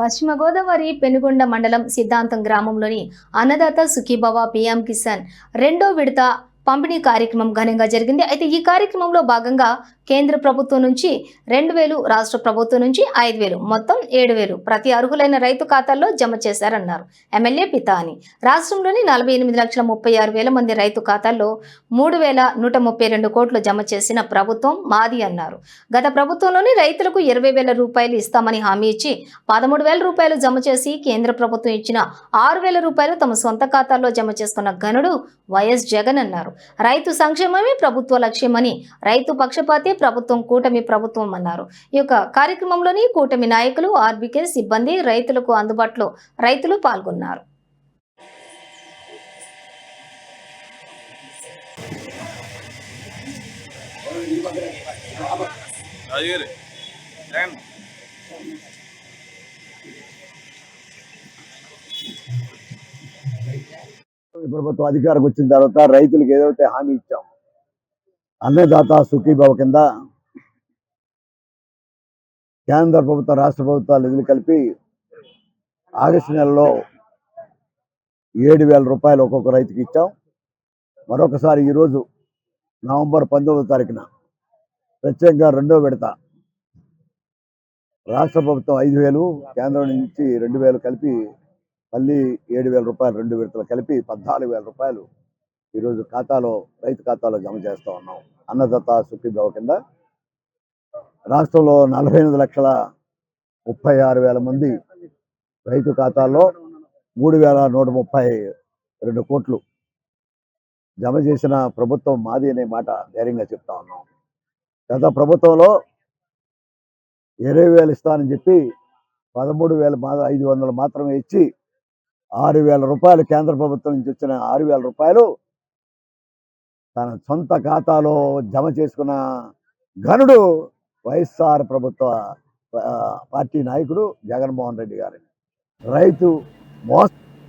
పశ్చిమ గోదావరి పెనుగొండ మండలం సిద్ధాంతం గ్రామంలోని అన్నదాత సుఖీభవ పిఎం కిసాన్. రెండో విడత పంపిణీ కార్యక్రమం ఘనంగా జరిగింది. అయితే ఈ కార్యక్రమంలో భాగంగా కేంద్ర ప్రభుత్వం నుంచి రెండు వేలు రాష్ట్ర ప్రభుత్వం నుంచి ఐదు వేలు మొత్తం ఏడు వేలు ప్రతి అర్హులైన రైతు ఖాతాల్లో జమ చేశారన్నారు. ఎమ్మెల్యే పితాని. రాష్ట్రంలోని నలభై ఎనిమిది లక్షల ముప్పై ఆరు వేల మంది రైతు ఖాతాల్లో మూడు వేల నూట ముప్పై రెండు కోట్లు జమ చేసిన ప్రభుత్వం మాది అన్నారు. గత ప్రభుత్వంలోని రైతులకు ఇరవై వేల రూపాయలు ఇస్తామని హామీ ఇచ్చి పదమూడు వేల రూపాయలు జమ చేసి కేంద్ర ప్రభుత్వం ఇచ్చిన ఆరు వేల రూపాయలు తమ సొంత ఖాతాల్లో జమ చేసుకున్న ఘనుడు వైఎస్ జగన్ అన్నారు. రైతు సంక్షేమమే ప్రభుత్వ లక్ష్యమని రైతు పక్షపాతే ప్రభుత్వం కూటమి ప్రభుత్వం అన్నారు. ఈ యొక్క కార్యక్రమంలోని కూటమి నాయకులు ఆర్బీకే సిబ్బంది రైతులకు అందుబాటులో రైతులు పాల్గొన్నారు. రాజుగారు ప్రభుత్వం అధికారం వచ్చిన తర్వాత రైతులకు ఏదైతే హామీ ఇచ్చాం అన్నదాత సుఖీభావ కింద కేంద్ర ప్రభుత్వం రాష్ట్ర ప్రభుత్వాలు నిధులు కలిపి ఆగస్టు నెలలో ఏడు వేల రూపాయలు ఒక్కొక్క రైతుకి ఇచ్చాం. మరొకసారి ఈరోజు నవంబర్ పంతొమ్మిదో తారీఖున ప్రత్యేకంగా రెండో విడత రాష్ట్ర ప్రభుత్వం ఐదు వేలు కేంద్రం నుంచి రెండు వేలు కలిపి మళ్ళీ ఏడు వేల రూపాయలు రెండు విడతలు కలిపి పద్నాలుగు వేల రూపాయలు ఈరోజు ఖాతాలో రైతు ఖాతాలో జమ చేస్తూ ఉన్నాం. అన్నదాత సుఖీభావ కింద. రాష్ట్రంలో నలభై ఎనిమిది లక్షల ముప్పై ఆరు వేల మంది రైతు ఖాతాల్లో మూడు వేల నూట ముప్పై రెండు కోట్లు జమ చేసిన ప్రభుత్వం మాది అనే మాట ధైర్యంగా చెప్తా ఉన్నాం. గత ప్రభుత్వంలో ఇరవై వేలు ఇస్తానని చెప్పి పదమూడు వేల మా ఐదు వందలు మాత్రమే ఇచ్చి ఆరు వేల రూపాయలు కేంద్ర ప్రభుత్వం నుంచి వచ్చిన ఆరు వేల రూపాయలు తన సొంత ఖాతాలో జమ చేసుకున్న ఘనుడు వైఎస్ఆర్ ప్రభుత్వ పార్టీ నాయకుడు జగన్మోహన్ రెడ్డి గారు రైతు మోస్త